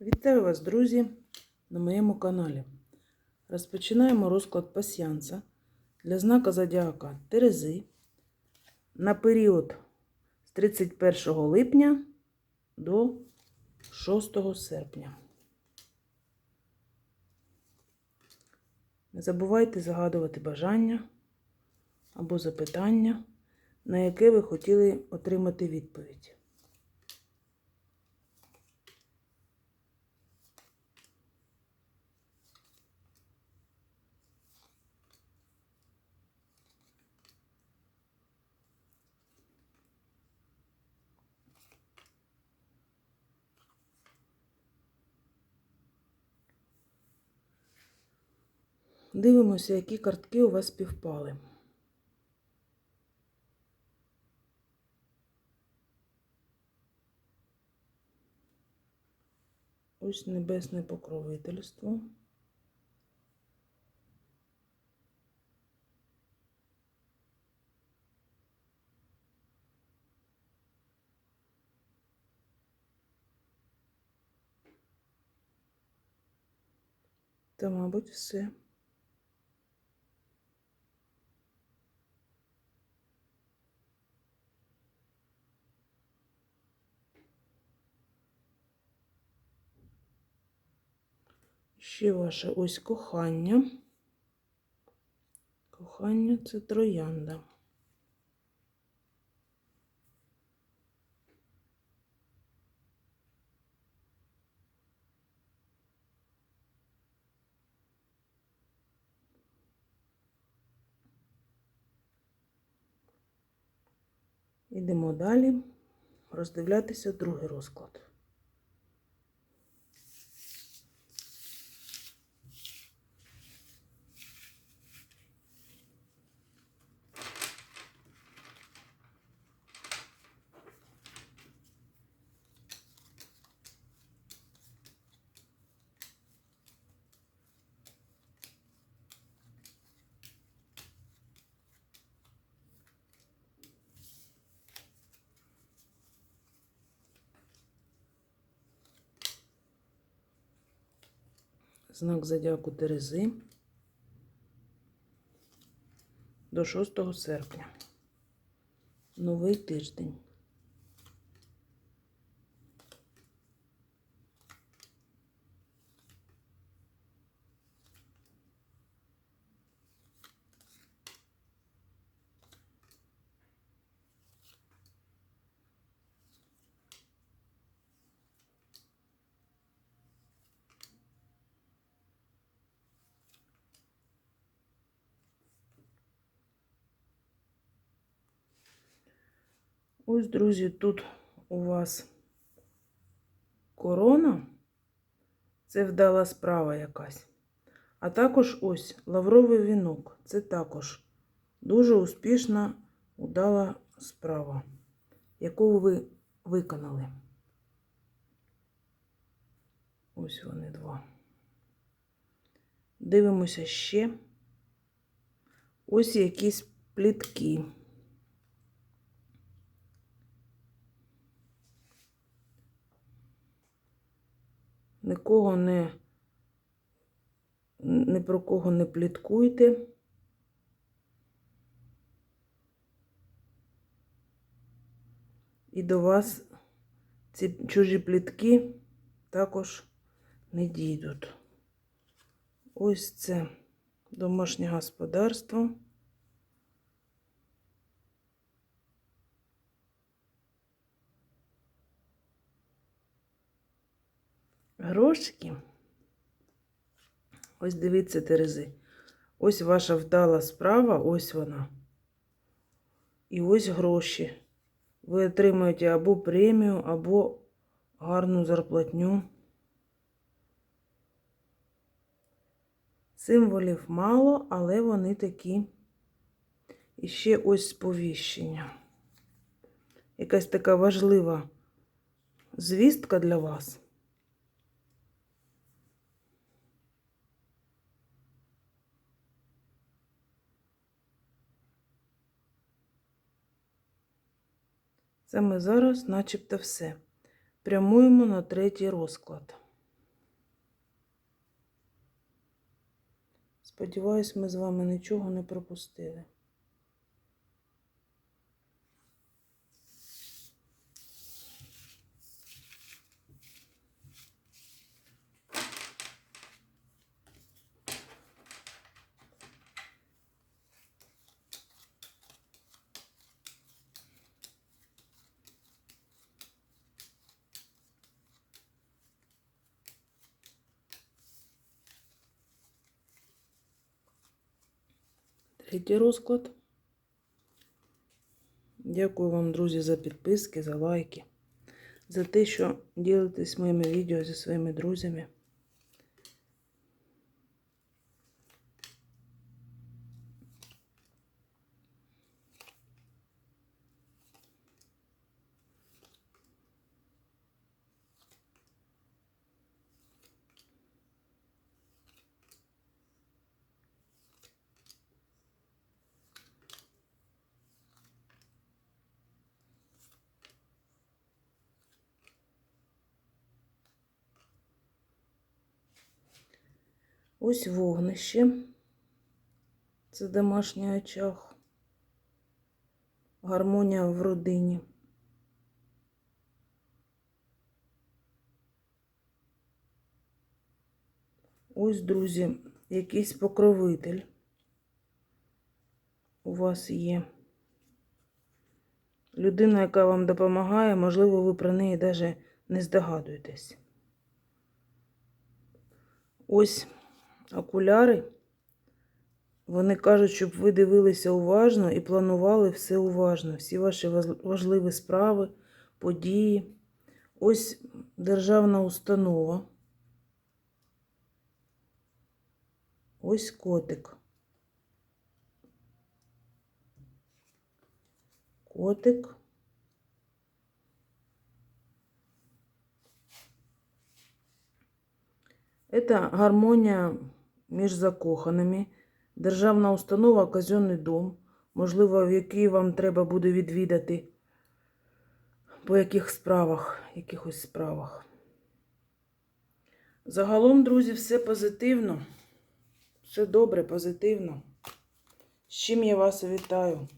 Вітаю вас, друзі, на моєму каналі. Розпочинаємо розклад пасіянса для знака Зодіака Терези на період з 31 липня до 6 серпня. Не забувайте загадувати бажання або запитання, на яке ви хотіли отримати відповідь. Дивимося, які картки у вас співпали. Ось небесне покровительство. Та, мабуть, все. Ще ваше ось кохання. Кохання це троянда. Ідемо далі роздивлятися другий розклад. Знак зодіаку Терези до 6 серпня. Новий тиждень. Ось, друзі, тут у вас корона. Це вдала справа якась. А також ось лавровий вінок. Це також дуже успішна, удала справа, яку ви виконали. Ось вони два. Дивимося ще. Ось якісь плітки. Нікого не, ні про кого не пліткуйте. І до вас ці чужі плітки також не дійдуть. Ось це домашнє господарство. Грошики. Ось дивіться, Терези. Ось ваша вдала справа, ось вона. І ось гроші. Ви отримуєте або премію, або гарну зарплатню. Символів мало, але вони такі. І ще ось сповіщення. Якась така важлива звістка для вас. Саме зараз, начебто, все. Прямуємо на третій розклад. Сподіваюсь, ми з вами нічого не пропустили. Третій розклад. Дякую вам, друзі, за підписки, за лайки, за те, що ділитесь моїми відео зі своїми друзями. Ось вогнище. Це домашній очаг. Гармонія в родині. Ось, друзі, якийсь покровитель у вас є. Людина, яка вам допомагає, можливо, ви про неї навіть не здогадуєтесь. Ось окуляри. Вони кажуть, щоб ви дивилися уважно і планували все уважно, всі ваші важливі справи, події. Ось державна установа. Ось котик. Котик. Это гармонія між закоханими, державна установа, казенний дом, можливо, в який вам треба буде відвідати по яких справах, якихось справах. Загалом, друзі, все позитивно. Все добре, позитивно. З чим я вас вітаю.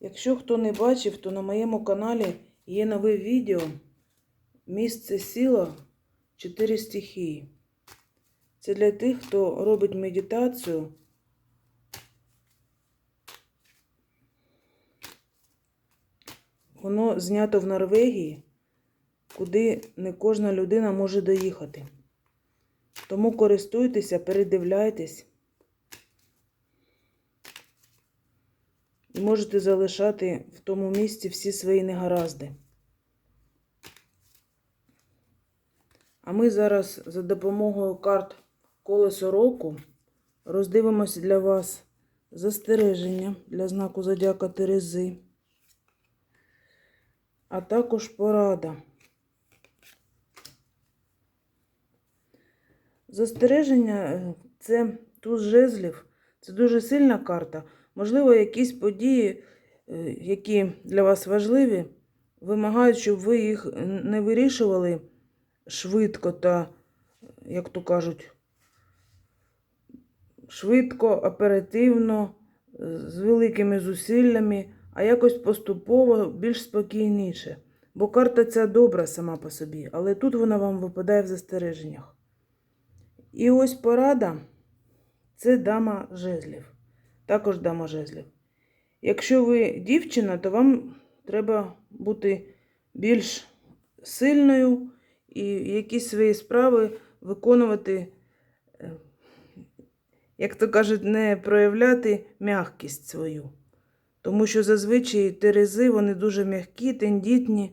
Якщо хто не бачив, то на моєму каналі є нове відео Місце сила чотири стихії. Це для тих, хто робить медитацію. Воно знято в Норвегії, куди не кожна людина може доїхати. Тому користуйтеся, передивляйтесь. І можете залишати в тому місці всі свої негаразди. А ми зараз за допомогою карт колесо року роздивимося для вас застереження для знаку Зодіака Терези, а також порада. Застереження е, це туз жезлів, це дуже сильна карта. Можливо, якісь події, е, які для вас важливі, вимагають, щоб ви їх не вирішували швидко та, як то кажуть, швидко, оперативно, з великими зусиллями, а якось поступово, більш спокійніше. Бо карта ця добра сама по собі, але тут вона вам випадає в застереженнях. І ось порада це дама жезлів. Також дама жезлів. Якщо ви дівчина, то вам треба бути більш сильною і якісь свої справи виконувати, е, як то кажуть, не проявляти м'якість свою. Тому що зазвичай терези вони дуже м'які, тендітні.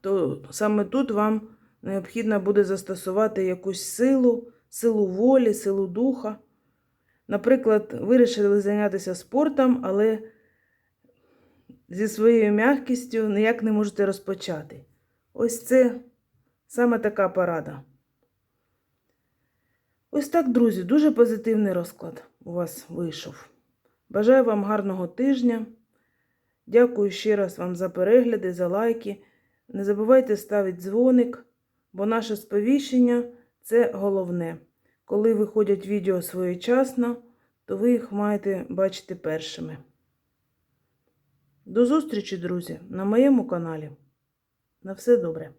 То саме тут вам необхідно буде застосувати якусь силу, силу волі, силу духа. Наприклад, вирішили зайнятися спортом, але зі своєю м'якістю ніяк не можете розпочати. Ось це саме така порада. Ось так, друзі, дуже позитивний розклад у вас вийшов. Бажаю вам гарного тижня Дякую ще раз вам за перегляди, за лайки. Не забувайте ставити дзвоник, бо наше сповіщення це головне. Коли виходять відео своєчасно, то ви їх маєте бачити першими. До зустрічі, друзі, на моєму каналі. На все добре.